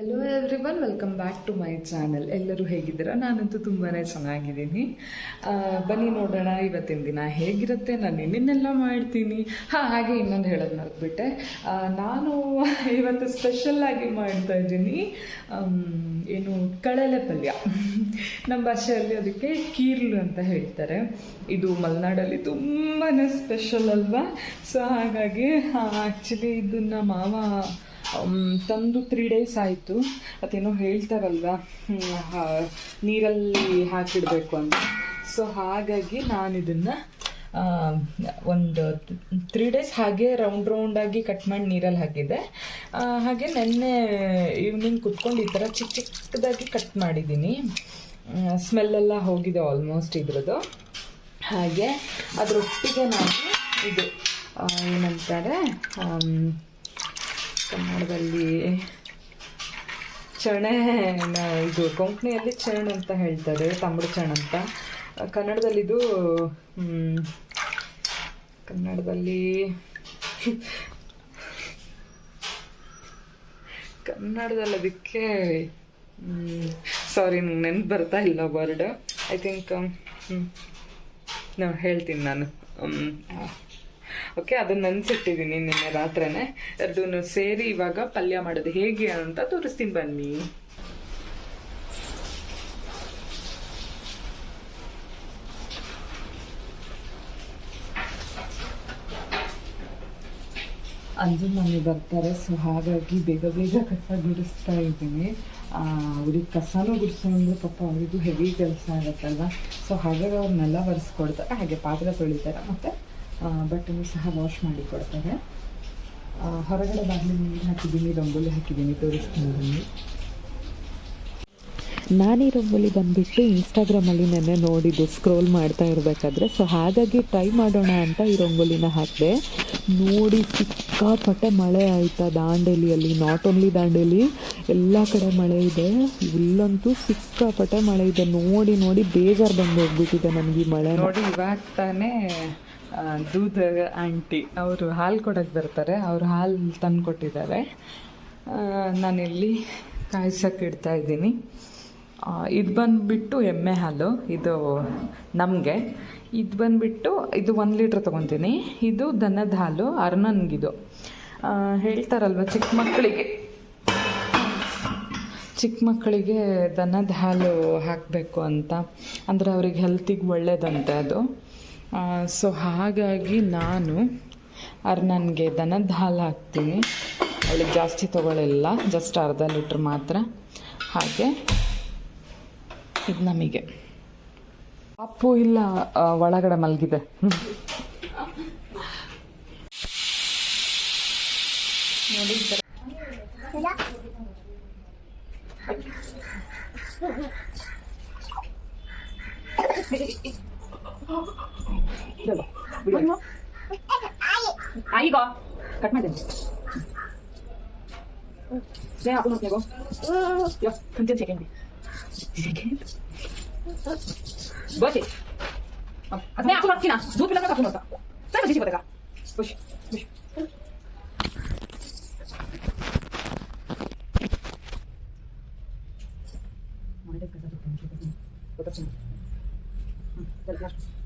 Hello everyone welcome back to my channel ಎಲ್ಲರೂ ಹೇಗಿದ್ದೀರಾ? ನಾನಂತೂ ತುಂಬಾ ಚೆನ್ನಾಗಿದ್ದೀನಿ. ಬನ್ನಿ ನೋಡೋಣ ಇವತ್ತಿನ ದಿನ ಹೇಗಿರುತ್ತೆ? ನಾನು ಏನೇನೆಲ್ಲ ಮಾಡ್ತೀನಿ? ಹಾಂ, ಹಾಗೆ ಇನ್ನೊಂದು ಹೇಳೋದು ಮರೆತುಬಿಟ್ಟೆ. ನಾನು ಇವತ್ತು ಸ್ಪೆಷಲ್ಲಾಗಿ ಮಾಡ್ತಾ ಇದ್ದೀನಿ ಏನು ಕಳಲೆ ಪಲ್ಯ. ನಮ್ಮ ಭಾಷೆಯಲ್ಲಿ ಅದಕ್ಕೆ ಕೀರ್ಲು ಅಂತ ಹೇಳ್ತಾರೆ. ಇದು ಮಲೆನಾಡಲ್ಲಿ ತುಂಬಾ ಸ್ಪೆಷಲ್ ಅಲ್ವಾ? ಸೊ ಹಾಗಾಗಿ ಆ್ಯಕ್ಚುಲಿ ಇದನ್ನು ಮಾವ ತಂದು ತ್ರೀ ಡೇಸ್ ಆಯಿತು. ಅದೇನೋ ಹೇಳ್ತಾರಲ್ವ? ನೀರಲ್ಲಿ ಹಾಕಿಡಬೇಕು ಅಂತ. ಸೊ ಹಾಗಾಗಿ ನಾನು ಇದನ್ನು ಒಂದು ತ್ರೀ ಡೇಸ್ ಹಾಗೆ ರೌಂಡ್ ರೌಂಡಾಗಿ ಕಟ್ ಮಾಡಿ ನೀರಲ್ಲಿ ಹಾಕಿದ್ದೆ ಹಾಗೆ ನೆನ್ನೆ ಈವ್ನಿಂಗ್ ಕುತ್ಕೊಂಡು ಈ ಥರ ಚಿಕ್ಕ ಚಿಕ್ಕದಾಗಿ ಕಟ್ ಮಾಡಿದ್ದೀನಿ. ಸ್ಮೆಲ್ಲೆಲ್ಲ ಹೋಗಿದೆ ಆಲ್ಮೋಸ್ಟ್ ಇದ್ರದ್ದು. ಹಾಗೆ ಅದರೊಟ್ಟಿಗೆ ನಾನು ಇದು ಏನಂತಾರೆ ಕನ್ನಡದಲ್ಲಿ ಚಣೆ ಇದು ಕೊಂಕಣಿಯಲ್ಲಿ ಚಣ್ ಅಂತ ಹೇಳ್ತಾರೆ, ತಮಿಳು ಚಣ್ ಅಂತ. ಕನ್ನಡದಲ್ಲಿ ಇದು ಕನ್ನಡದಲ್ಲಿ ಕನ್ನಡದಲ್ಲಿ ಅದಕ್ಕೆ ಸಾರಿ ನಂಗೆ ನೆನ್ಪು ಬರ್ತಾ ಇಲ್ಲ ವರ್ಡ್ ಐ ಥಿಂಕ್ ನಾವು ಹೇಳ್ತೀನಿ ನಾನು. ಓಕೆ, ಅದನ್ನ ನೆನ್ಸಿಟ್ಟಿದ್ದೀನಿ ನಿನ್ನೆ ರಾತ್ರಿನೇ. ಅದನ್ನು ಸೇರಿ ಇವಾಗ ಪಲ್ಯ ಮಾಡೋದು ಹೇಗೆ ಅಂತ ತೋರಿಸ್ತೀನಿ ಬನ್ನಿ. ಅಂಜು ಮನೆ ಬರ್ತಾರೆ ಸೊ ಹಾಗಾಗಿ ಬೇಗ ಬೇಗ ಕಸ ಗುಡಿಸ್ತಾ ಇದ್ದೀನಿ. ಅವ್ರಿಗೆ ಕಸನೂ ಗುಡಿಸೋ ಅಂದರೆ ಪಾಪ ಅವರಿಗೂ ಹೆವಿ ಕೆಲಸ ಆಗುತ್ತಲ್ವ? ಸೊ ಹಾಗಾಗಿ ಅವ್ರನ್ನೆಲ್ಲ ಒರೆಸ್ಕೊಡ್ತಾರೆ, ಹಾಗೆ ಪಾತ್ರೆ ತೊಳಿತಾರೆ, ಮತ್ತು ಬಟ್ಟೆನೂ ಸಹ ವಾಶ್ ಮಾಡಿ ಕೊಡ್ತಾರೆ ಹೊರಗಡೆ ಬಾಗಿಲು ನೀರು ಹಾಕಿದ್ದೀನಿ ರಂಗೋಲಿ ಹಾಕಿದ್ದೀನಿ ತೋರಿಸ್ತೀನಿ. ಬನ್ನಿ ನಾನು ಈ ರಂಗೋಲಿ ಬಂದುಬಿಟ್ಟು ಇನ್ಸ್ಟಾಗ್ರಾಮಲ್ಲಿ ನೆನ್ನೆ ನೋಡಿದ್ದು ಸ್ಕ್ರೋಲ್ ಮಾಡ್ತಾ ಇರಬೇಕಾದ್ರೆ. ಸೊ ಹಾಗಾಗಿ ಟ್ರೈ ಮಾಡೋಣ ಅಂತ ಈ ರಂಗೋಲಿನ ಹಾಕಿದೆ. ನೋಡಿ ಸಿಕ್ಕಾಪಟ್ಟೆ ಮಳೆ ಆಯಿತಾ ದಾಂಡೇಲಿಯಲ್ಲಿ ನಾಟ್ ಓನ್ಲಿ ದಾಂಡೇಲಿ ಎಲ್ಲ ಕಡೆ ಮಳೆ ಇದೆ. ಇಲ್ಲಂತೂ ಸಿಕ್ಕಾಪಟ್ಟೆ ಮಳೆ ಇದೆ. ನೋಡಿ ನೋಡಿ ಬೇಜಾರು ಬಂದು ಹೋಗ್ಬಿಟ್ಟಿದೆ ನನಗೆ ಈ ಮಳೆ. ನೋಡಿ ಇವಾಗ ತಾನೇ ದೂದ್ ಆಂಟಿ ಅವರು ಹಾಲು ಕೊಡೋಕ್ಕೆ ಬರ್ತಾರೆ. ಅವರು ಹಾಲು ತಂದು ಕೊಟ್ಟಿದ್ದಾರೆ. ನಾನಿಲ್ಲಿ ಕಾಯ್ಸೋಕೆ ಇಡ್ತಾ ಇದ್ದೀನಿ. ಇದು ಬಂದುಬಿಟ್ಟು ಎಮ್ಮೆ ಹಾಲು. ಇದು ನಮಗೆ. ಇದು ಬಂದುಬಿಟ್ಟು ಇದು ಒಂದು ಲೀಟ್ರ್ ತೊಗೊತೀನಿ. ಇದು ದನದ ಹಾಲು ಅರ್ನನ್ಗಿದು ಹೇಳ್ತಾರಲ್ವ ಚಿಕ್ಕ ಮಕ್ಕಳಿಗೆ ಚಿಕ್ಕ ಮಕ್ಕಳಿಗೆ ದನದ ಹಾಲು ಹಾಕಬೇಕು ಅಂತ. ಅಂದರೆ ಅವ್ರಿಗೆ ಹೆಲ್ತಿಗೆ ಒಳ್ಳೆಯದಂತೆ ಅದು. ಸೊ ಹಾಗಾಗಿ ನಾನು ಅರ್ ನನಗೆ ದನದ ಹಾಲು ಹಾಕ್ತೀನಿ. ಅವಳಿಗೆ ಜಾಸ್ತಿ ತೊಗೊಳ್ಳಿಲ್ಲ ಜಸ್ಟ್ ಅರ್ಧ ಲೀಟ್ರ್ ಮಾತ್ರ. ಹಾಗೆ ಇದು ನಮಗೆ. ಅಪ್ಪು ಇಲ್ಲ ಒಳಗಡೆ ಮಲಗಿದೆ. ನೋಡಿ. ಈ ಥರ ಈಗ ಕಟ್ ಮಾಡಿದ್ದೇನೆ ಸ್ನೇಹ ಹಾಕು ನೋಡ್ತೇಗೋ ಯೋ ಕಂಚನ್ ಸೆಕೆಂಡ್ ಸೆಕೆಂಡ್ ಬಸಿ ಸ್ನೇಹ ಹಾಕು ನೋಡ್ತೀನ ದೂದ್ ಬಿಲ್ಲ ಹಾಕು ನೋಡ್ತಾ ಸರಿ ಬಸಿ ಬದಕ ಖುಷಿ ಖುಷಿ ಸ್ನೇಹ ಹಾಕು ನೋಡ್ನಕ ಏಯ್ ಇದು ಹೊಡ್ತೀಯ? ನನಗೆ ಏನ್ ಬೇಕಂತ ಇವ್ನೆ? ಅಬ್ಬೆ, ಅಬ್ಬೆ.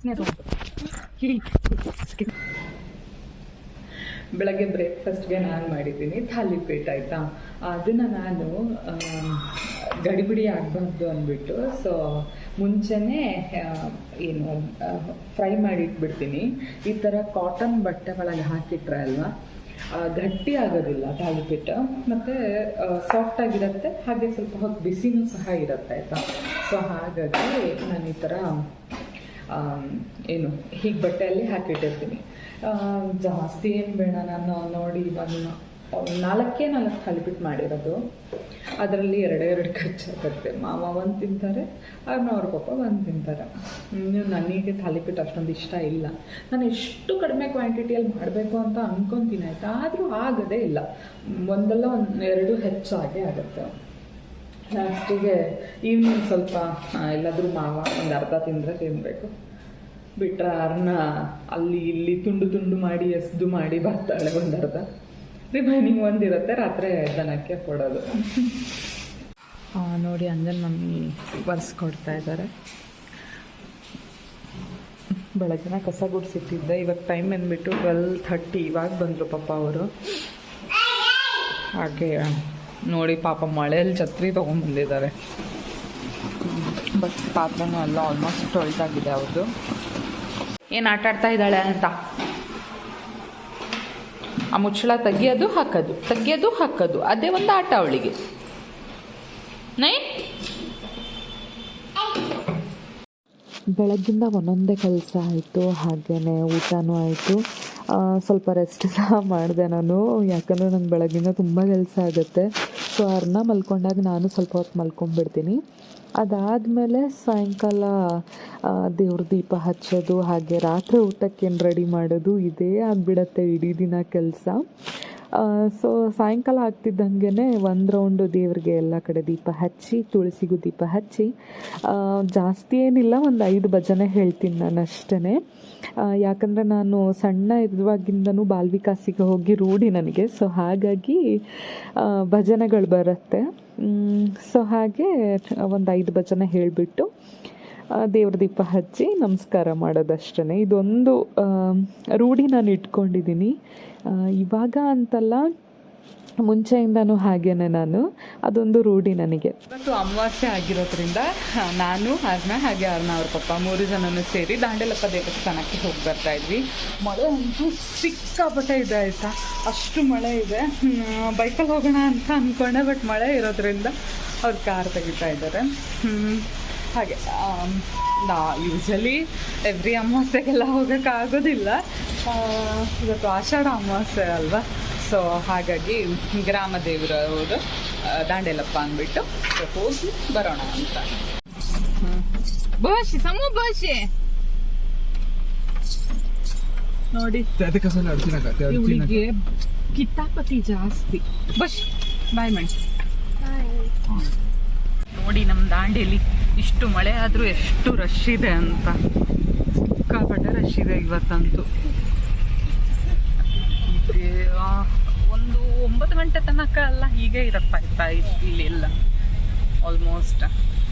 ಸ್ನೇಹ ತಗೊಂಡು. ಹಿಡಿ. ಬೆಳಗ್ಗೆ ಬ್ರೇಕ್ಫಾಸ್ಟ್ಗೆ ನಾನು ಮಾಡಿದ್ದೀನಿ ಥಾಲಿಪೇಟ್ ಆಯಿತಾ? ಅದನ್ನು ನಾನು ಗಡಿಬಿಡಿ ಆಗಬಾರ್ದು ಅಂದ್ಬಿಟ್ಟು ಸೊ ಮುಂಚೆನೇ ಏನು ಫ್ರೈ ಮಾಡಿ ಇಟ್ಬಿಡ್ತೀನಿ ಈ ಥರ ಕಾಟನ್ ಬಟ್ಟೆಗಳಲ್ಲಿ ಹಾಕಿಟ್ರೆ ಅಲ್ವಾ ಗಟ್ಟಿ ಆಗೋದಿಲ್ಲ ತಾಳಿಪಿಟ್ಟು ಮತ್ತು ಸಾಫ್ಟ್ ಆಗಿರುತ್ತೆ, ಹಾಗೆ ಸ್ವಲ್ಪ ಹೊತ್ತು ಬಿಸಿನೂ ಸಹ ಇರುತ್ತೆ, ಆಯಿತಾ? ಸೊ ಹಾಗಾಗಿ ನಾನು ಈ ಥರ ಏನು, ಹೀಗೆ ಬಟ್ಟೆಯಲ್ಲಿ ಹಾಕಿಟ್ಟಿರ್ತೀನಿ. ಜಾಸ್ತಿ ಏನು ಬೇಡ ನಾನು, ನೋಡಿ ಒಂದು ನಾಲ್ಕೇ ನಾಲ್ಕು ತಾಲಿಪಿಟ್ಟು ಮಾಡಿರೋದು. ಅದರಲ್ಲಿ ಎರಡೆರಡು ಖರ್ಚಾಗುತ್ತೆ ಮಾವ ಒಂದು ತಿಂತಾರೆ ಅವ್ರನ್ನ ಅವ್ರ ಪಪ್ಪ ಒಂದು ತಿಂತಾರೆ. ಇನ್ನು ನನಗೆ ಥಾಲಿಪೀಠ ಅಷ್ಟೊಂದು ಇಷ್ಟ ಇಲ್ಲ. ನಾನು ಎಷ್ಟು ಕಡಿಮೆ ಕ್ವಾಂಟಿಟಿಯಲ್ಲಿ ಮಾಡಬೇಕು ಅಂತ ಅಂದ್ಕೊತೀನಿ ಆಯ್ತಾ? ಆದರೂ ಆಗದೇ ಇಲ್ಲ. ಒಂದಲ್ಲ ಒಂದು ಎರಡು ಹೆಚ್ಚಾಗೆ ಆಗುತ್ತೆ. ಲಾಸ್ಟಿಗೆ ಈವ್ನಿಂಗ್ ಸ್ವಲ್ಪ ಎಲ್ಲಾದರೂ ಮಾವ ಒಂದು ಅರ್ಧ ತಿಂದರೆ ತಿನ್ನಬೇಕು ಬಿಟ್ರೆ ಅರ್ನ ಅಲ್ಲಿ ಇಲ್ಲಿ ತುಂಡು ತುಂಡು ಮಾಡಿ, ಎಸ್ದು ಮಾಡಿ ಬರ್ತಾಳೆ ಒಂದು ಅರ್ಧ. ರಿಮೈನಿಂಗ್ ಒಂದಿರುತ್ತೆ ರಾತ್ರಿ ದನಕ್ಕೆ ಕೊಡೋದು. ನೋಡಿ ಅಂಜನ್ ಮಮ್ಮಿ ಕೊಡ್ತಾ ಇದ್ದಾರೆ ಬೆಳಗ್ಗಿನ ಕಸ ಗುಡಿಸಿಟ್ಟಿದ್ದೆ. ಇವಾಗ ಟೈಮ್ ಬಂದ್ಬಿಟ್ಟು ಟ್ವೆಲ್ ಥರ್ಟಿ ಇವಾಗ ಬಂದರು ಪಾಪ ಅವರು. ಹಾಗೆ, ನೋಡಿ ಪಾಪ ಮಳೆಯಲ್ಲಿ ಛತ್ರಿ ತೊಗೊಂಡ್ಬಂದಿದ್ದಾರೆ ಬಟ್ ಪಾತ್ರನೂ ಎಲ್ಲ ಆಲ್ಮೋಸ್ಟ್ ತೊಳ್ದಾಗಿದೆ ಅವ್ರದ್ದು ಏನು ಆಟ ಆಡ್ತಾ ಇದ್ದಾಳೆ ಅಂತ? ಆ ಮುಚ್ಚಳ ತೆಗಿಯೋದು, ಹಾಕೋದು. ತೆಗಿಯೋದು, ಹಾಕೋದು. ಅದೇ ಒಂದು ಆಟ ಅವಳಿಗೆ. ನೈ ಬೆಳಗ್ಗಿಂದ ಒಂದೊಂದೇ ಕೆಲಸ ಆಯಿತು ಹಾಗೆಯೇ ಊಟನೂ ಆಯಿತು. ಸ್ವಲ್ಪ ರೆಸ್ಟ್ ಸಹ ಮಾಡಿದೆ ನಾನು. ಯಾಕಂದರೆ ನಂಗೆ ಬೆಳಗ್ಗಿಂದ ತುಂಬ ಕೆಲಸ ಆಗುತ್ತೆ. ಸೊ ಅರ್ನ ಮಲ್ಕೊಂಡಾಗ ನಾನು ಸ್ವಲ್ಪ ಹೊತ್ತು ಮಲ್ಕೊಂಡ್ಬಿಡ್ತೀನಿ ಅದಾದಮೇಲೆ ಸಾಯಂಕಾಲ ದೇವ್ರ ದೀಪ ಹಚ್ಚೋದು, ಹಾಗೆ ರಾತ್ರಿ ಊಟಕ್ಕೇನು ರೆಡಿ ಮಾಡೋದು, ಇದೇ ಆಗಿಬಿಡತ್ತೆ ಇಡೀ ದಿನ ಕೆಲಸ. ಸೊ ಸಾಯಂಕಾಲ ಆಗ್ತಿದ್ದಂಗೆ ಒಂದು ರೌಂಡು ದೇವ್ರಿಗೆ ಎಲ್ಲ ಕಡೆ ದೀಪ ಹಚ್ಚಿ, ತುಳಸಿಗೂ ದೀಪ ಹಚ್ಚಿ ಜಾಸ್ತಿ ಏನಿಲ್ಲ, ಒಂದು ಐದು ಭಜನೆ ಹೇಳ್ತೀನಿ ನಾನು ಅಷ್ಟೇ ಯಾಕಂದರೆ ನಾನು ಸಣ್ಣ ಇರುವಾಗಿಂದನೂ ಬಾಲ್ವಿಕಾಸಿಗೆ ಹೋಗಿ ರೂಢಿ ನನಗೆ ಸೊ ಹಾಗಾಗಿ ಭಜನೆಗಳು ಬರುತ್ತೆ. ಸೊ ಹಾಗೆ ಒಂದು ಐದು ಭಜನೆ ಹೇಳಿಬಿಟ್ಟು ದೇವ್ರ ದೀಪ ಹಚ್ಚಿ ನಮಸ್ಕಾರ ಮಾಡೋದಷ್ಟೇ ಇದೊಂದು ರೂಢಿ ನಾನು ಇಟ್ಕೊಂಡಿದ್ದೀನಿ ಇವಾಗ ಅಂತಲ್ಲ ಮುಂಚೆಯಿಂದನೂ ಹಾಗೇನೆ ನಾನು. ಅದೊಂದು ರೂಢಿ ನನಗೆ. ಇವತ್ತು ಅಮಾವಾಸ್ಯೆ ಆಗಿರೋದ್ರಿಂದ ನಾನು ಅರ್ನ ಹಾಗೆ ಅರ್ನ ಅವ್ರ ಪಪ್ಪ ಮೂರು ಜನನು ಸೇರಿ ದಾಂಡೆಲಪ್ಪ ದೇವಸ್ಥಾನಕ್ಕೆ ಹೋಗಿ ಬರ್ತಾ ಇದ್ವಿ. ಮಳೆ ಅಂತೂ ಸಿಕ್ಕಾಪಟ್ಟೆ ಇದೆ ಆಯಿತಾ? ಅಷ್ಟು ಮಳೆ ಇದೆ. ಬೈಕಲ್ಲಿ ಹೋಗೋಣ ಅಂತ ಅಂದ್ಕೊಂಡೆ ಬಟ್ ಮಳೆ ಇರೋದ್ರಿಂದ ಅವ್ರು ಕಾರ್ ತೆಗಿತಾ ಇದ್ದಾರೆ. ಹಾಗೆ ನಾ ಯೂಶಲಿ ಎವ್ರಿ ಅಮಾವಾಸ್ಯೆಗೆಲ್ಲ ಹೋಗೋಕ್ಕಾಗೋದಿಲ್ಲ ಇವತ್ತು ಆಷಾಢ ಅಮಾವಾಸ್ಯೆ ಅಲ್ವಾ? ಸೊ ಹಾಗಾಗಿ ಗ್ರಾಮ ದೇವರವರು ದಾಂಡೇಲಪ್ಪ ಅಂದ್ಬಿಟ್ಟು ಹೋಗಿ ಬರೋಣ ಅಂತ. ಭಾಷೆ ಸಮೂ ಭಾಷೆ. ನೋಡಿ. ಇವಳಿಗೆ ಕಿತ್ತಾಪತಿ ಜಾಸ್ತಿ. ಬಶ್ ಬಾಯ್ ಮಣ್ ನೋಡಿ ನಮ್ಮ ದಾಂಡೇಲಿ. ಇಷ್ಟು ಮಳೆ ಆದರೂ ಎಷ್ಟು ರಶ್ ಇದೆ ಅಂತ. ಸಿಕ್ಕಾಪಟ್ಟೆ ರಶ್ ಇದೆ ಇವತ್ತಂತೂ. ಒಂದು ಒಂಬತ್ತು ಗಂಟೆ ತನಕ ಅಲ್ಲ, ಹೀಗೆ ಇರಪ್ಪ ಇಲ್ಲಿ ಎಲ್ಲ ಆಲ್ಮೋಸ್ಟ್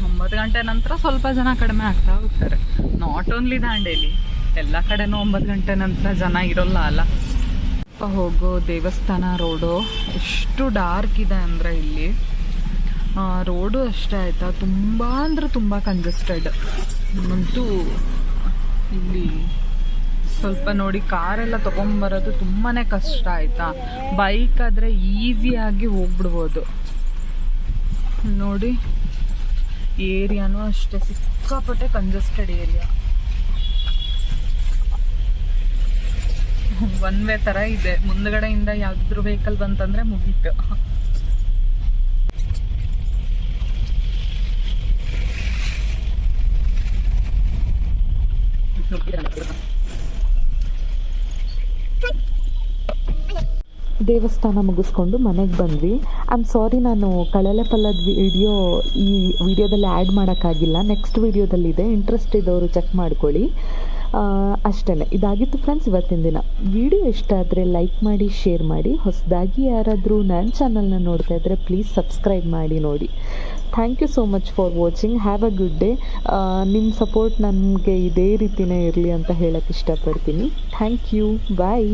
ಒಂಬತ್ತು ಗಂಟೆ ನಂತರ ಸ್ವಲ್ಪ ಜನ ಕಡಿಮೆ ಆಗ್ತಾ ಹೋಗ್ತಾರೆ. ನಾಟ್ ಓನ್ಲಿ ದಾಂಡೇಲಿ ಎಲ್ಲ ಕಡೆನೂ ಒಂಬತ್ತು ಗಂಟೆ ನಂತರ ಜನ ಇರೋಲ್ಲ ಅಲ್ಲ. ಹೋಗೋ ದೇವಸ್ಥಾನ, ರೋಡು, ಎಷ್ಟು ಡಾರ್ಕ್ ಇದೆ ಅಂದರೆ ಇಲ್ಲಿ. ರೋಡು ಅಷ್ಟೇ ಆಯಿತಾ? ತುಂಬ ಅಂದರೆ ತುಂಬ ಕಂಜೆಸ್ಟೆಡ್ ಅಂತೂ ಇಲ್ಲಿ ಸ್ವಲ್ಪ ನೋಡಿ ಕಾರೆಲ್ಲ ತೊಗೊಂಬರೋದು ತುಂಬಾ ಕಷ್ಟ ಆಯಿತಾ? ಬೈಕ್ ಆದರೆ ಈಸಿಯಾಗಿ ಹೋಗ್ಬಿಡ್ಬೋದು. ನೋಡಿ, ಏರಿಯಾನು ಅಷ್ಟೇ, ಸಿಕ್ಕಾಪಟ್ಟೆ ಕಂಜೆಸ್ಟೆಡ್ ಏರಿಯಾ. ಒನ್ ವೇ ಥರ ಇದೆ. ಮುಂದ್ಗಡೆಯಿಂದ ಯಾವ್ದಾದ್ರು ವೆಹಿಕಲ್ ಬಂತಂದ್ರೆ ಮುಗೀತು. ದೇವಸ್ಥಾನ ಮುಗಿಸ್ಕೊಂಡು ಮನೆಗೆ ಬಂದ್ವಿ. ಆಮ್ ಸಾರಿ ನಾನು ಕಳಲೆ ಪಲ್ಲದ ವಿಡಿಯೋ ಈ ವಿಡಿಯೋದಲ್ಲಿ ಆ್ಯಡ್ ಮಾಡೋಕ್ಕಾಗಿಲ್ಲ. ನೆಕ್ಸ್ಟ್ ವಿಡಿಯೋದಲ್ಲಿದೆ ಇಂಟ್ರೆಸ್ಟ್ ಇದ್ದವರು ಚೆಕ್ ಮಾಡ್ಕೊಳ್ಳಿ. ಅಷ್ಟೇ ಇದಾಗಿತ್ತು ಫ್ರೆಂಡ್ಸ್ ಇವತ್ತಿನ ದಿನ. ವಿಡಿಯೋ ಇಷ್ಟ ಆದರೆ ಲೈಕ್ ಮಾಡಿ ಶೇರ್ ಮಾಡಿ. ಹೊಸದಾಗಿ ಯಾರಾದರೂ ನನ್ನ ಚಾನಲ್ನ ನೋಡ್ತಾ ಇದ್ದರೆ ಪ್ಲೀಸ್ ಸಬ್ಸ್ಕ್ರೈಬ್ ಮಾಡಿ ನೋಡಿ. Thank you so much for watching have a good day ನಿಮ್ಮ ಸಪೋರ್ಟ್ ನನಗೆ ಇದೇ ರೀತಿಯೇ ಇರಲಿ ಅಂತ ಹೇಳೋಕ್ಕೆ ಇಷ್ಟಪಡ್ತೀನಿ. Thank you bye